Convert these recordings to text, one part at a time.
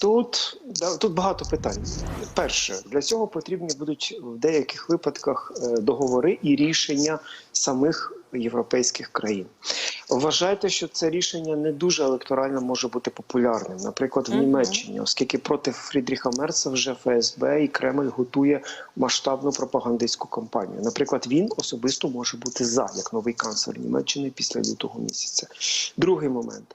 Тут, да, тут багато питань. Перше, для цього потрібні будуть в деяких випадках е, договори і рішення самих європейських країн. Вважайте, що це рішення не дуже електорально може бути популярним. Наприклад, в Німеччині, оскільки проти Фрідріха Мерца вже ФСБ і Кремль готує масштабну пропагандистську кампанію. Наприклад, він особисто може бути за як новий канцлер Німеччини після лютого місяця. Другий момент.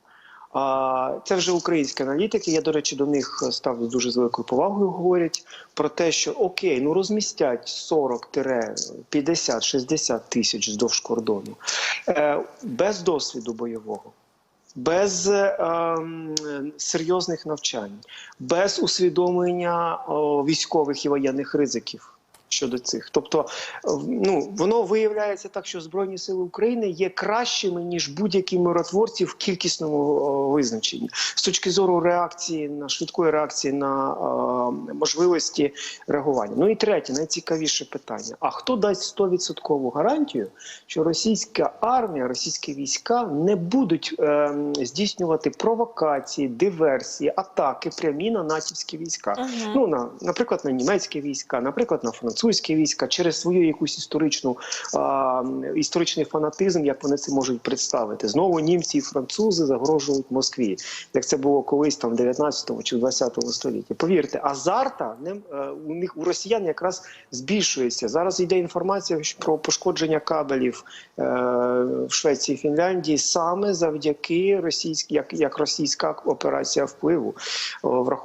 Це вже українські аналітики. Я, до речі, до них ставлю дуже великою повагою. Говорять про те, що окей, ну розмістять 40-50-60 тисяч здовж кордону е, без досвіду бойового. Без е, серйозних навчань, без усвідомлення о, військових і воєнних ризиків щодо цих. Тобто, е, ну воно виявляється так, що Збройні Сили України є кращими ніж будь-які миротворці в кількісному о, визначенні з точки зору реакції на швидкої реакції на е, можливості реагування. Ну і третє, найцікавіше питання: а хто дасть 100% гарантію, що російська армія, російські війська не будуть е, здійснювати провокації, диверсії, атаки прямі на натівські війська? Мгм. Ну на наприклад, на німецькі війська, наприклад, на французькі війська, через свою якусь історичну а, історичний фанатизм, як вони це можуть представити. Знову німці і французи загрожують Москві, як це було колись там в 19 чи в 20 столітті. Повірте, азарта не е, у них у росіян якраз збільшується. Зараз йде інформація про пошкодження кабелів е, в Швеції і Фінляндії саме завдяки російській, як, як російська операція впливу, враховуючи